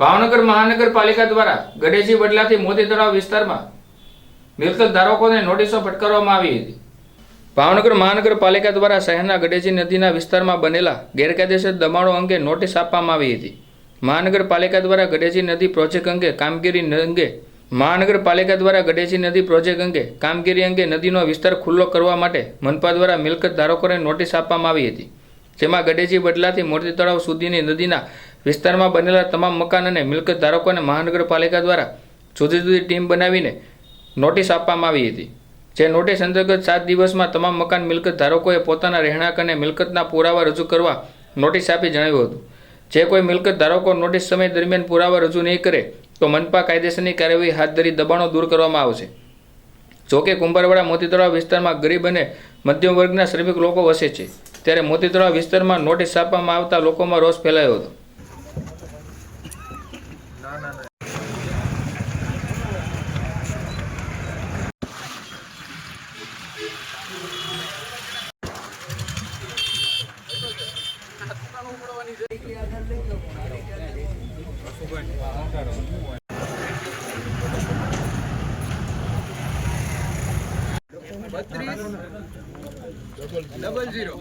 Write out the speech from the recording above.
ભાવનગર મહાનગરપાલિકા દ્વારા ગડેજી બદલાથી મોતી તળાવ વિસ્તારમાં મિલકત ધારકોને નોટિસો ફટકારવામાં આવી હતી. ભાવનગર મહાનગરપાલિકા દ્વારા શહેરના ગડેજી નદીના વિસ્તારમાં બનેલા ગેરકાયદેસર દબાણો અંગે નોટિસ આપવામાં આવી હતી. મહાનગરપાલિકા દ્વારા ગડેજી નદી પ્રોજેક્ટ અંગે કામગીરી અંગે મહાનગરપાલિકા દ્વારા ગડેજી નદી પ્રોજેક્ટ અંગે કામગીરી અંગે નદીનો વિસ્તાર ખુલ્લો કરવા માટે મનપા દ્વારા મિલકત ધારકોને નોટિસ આપવામાં આવી હતી. જેમાં ગડેજી બદલાથી મોરતી તળાવ સુધીની નદીના વિસ્તારમાં બનેલા તમામ મકાન અને મિલકત ધારકોને મહાનગરપાલિકા દ્વારા જુદી જુદી ટીમ બનાવીને નોટિસ આપવામાં આવી હતી. જે નોટિસ અંતર્ગત સાત દિવસમાં તમામ મકાન મિલકત ધારકોએ પોતાના રહેણાંક અને મિલકતના પુરાવા રજૂ કરવા નોટિસ આપી જણાવ્યું હતું. જે કોઈ મિલકત ધારકો નોટિસ સમય દરમિયાન પુરાવા રજૂ નહીં કરે તો મનપા કાયદેસરની કાર્યવાહી હાથ ધરી દબાણો દૂર કરવામાં આવશે. જોકે કુંભારવાડા મોતીતળાવ વિસ્તારમાં ગરીબ અને મધ્યમ વર્ગના શ્રમિક લોકો વસે છે. ત્યારે મોતીતળાવ વિસ્તારમાં નોટિસ આપવામાં આવતા લોકોમાં રોષ ફેલાયો હતો. બત્રીસ. Double zero.